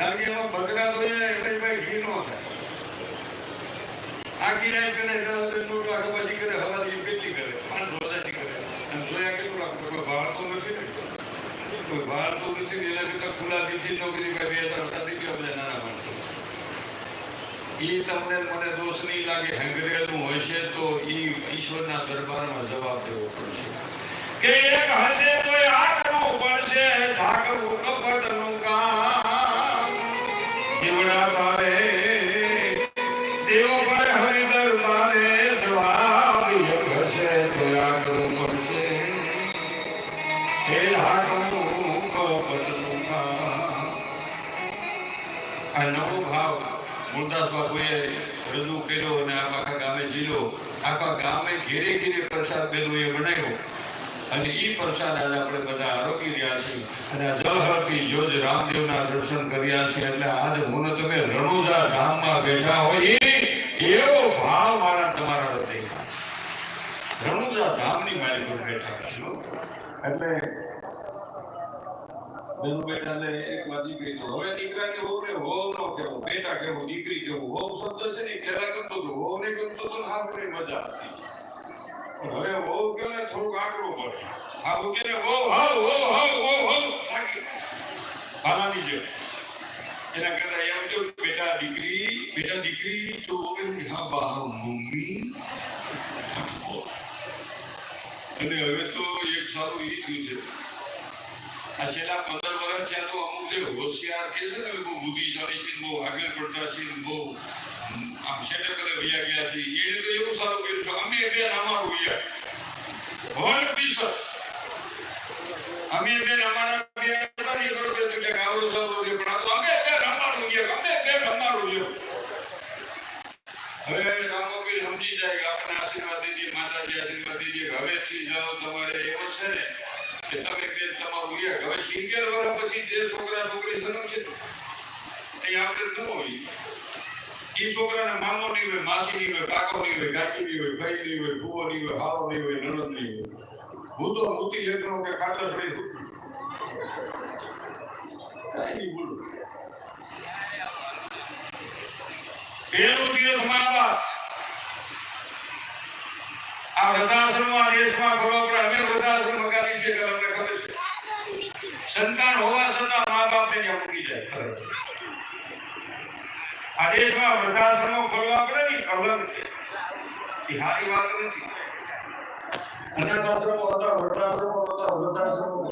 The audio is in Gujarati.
કારણ કે એમાં ભાઈ ઘી નો થાય. આખી રાત કરે હજાર નોટ પછી કરે હવાથી કેટલી કરે, પાંચસો હજારની કરે. અને જોયા કેટલું રાખે કોઈ ભાળ તો નથી કોઈ ભાળ તો નથી ને એના કરતા ખુલ્લા દિલથી નોકરી ભાઈ બે, ત્રણ થતી ગયો બધા નાના માણસો. ઈ તમને મને દોષ નહીં લાગે, હેંગરેલું હશે તો ઈ ઈશ્વરના દરબારમાં જવાબ દેવો પડશે. કે જીવડા તારે આ નવો ભાવ મુરદાસ બાપુએ રજૂ કર્યો અને આખા ગામે જીલો આખા ગામે ઘેરે ઘેરે પ્રસાદ બેનું એ બનાવ્યો. અને એ પ્રસાદ આજે આપણે બધા આરોગી રહ્યા છીએ. અને આ જળહળતી જોજ રામદેવના દર્શન કર્યા છે એટલે આજે હું તમે રણુજા ધામમાં બેઠા હોય એવો ભાવ મારા તમારા હૃદયમાં રણુજા ધામની મારી પર બેઠા છીએ એટલે બેનું બેટા ને એક વાજી દીકરી તો હવે દીકરાને હોવ ને હોવ નો કહેવું, બેટા કહેવું, દીકરી કેવું હોવ શબ્દ છે ને પેલા કરતો હતો હોવ ને કરતો તો સાંભળે મજા આવતી. અને હવે તો એક સારું એ છેલ્લા પંદર વર્ષ ત્યાં તો અમુક હોશિયાર છે ને, બહુ બુદ્ધિશાળી છે બહુ આગળ પડતા છે બહુ આમ સેટલ કરે વયા ગયા છે. એને તો એવું સારું કર્યું છે અમે બે અમારું વયા ભવન પીસર અમે બે અમારા બે એ કરો કે ગાવડું સારું છે, પણ આ તો અમે બે અમારું વયા અમે બે અમારું વયા હવે રામોપીર સમજી જાય કે આપણને આશીર્વાદ દીધી માતાજી આશીર્વાદ દીધી હવેથી જાઓ તમારે. એવું છે ને કે તમે બેન તમારું એક હવે સિંગેલ વર્ષ પછી જે છોકરા છોકરી જન્મશે ને એ આપણે ન હોય. એ છોકરાને મામો નહીં હોય, માસી નહીં હોય, કાકો નહીં હોય, કાકી નહીં હોય, ભાઈ નહીં હોય ફૂવો નહીં હોય હારો નહીં હોય, નણંદ નહીં હોય. ભૂતો મૂતી જકરો કે ખાટલા સડી કાંઈ નહીં બોલું. પેલું તીર્થ મા બાપ આ વૃદ્ધાશ્રમમાં, દેશમાં ફરવા પડે અમે વૃદ્ધાશ્રમ મગાવી છે કે તમને ખબર છે. સંતાન હોવા છતાં મા બાપને ત્યાં મૂકી જાય. આ દેશમાં વૃદ્ધાશ્રમો ફરવા પડે ને પ્રોબ્લેમ છે એ સારી વાત નથી અનાથાશ્રમો હતા વૃદ્ધાશ્રમો હતા વૃદ્ધાશ્રમો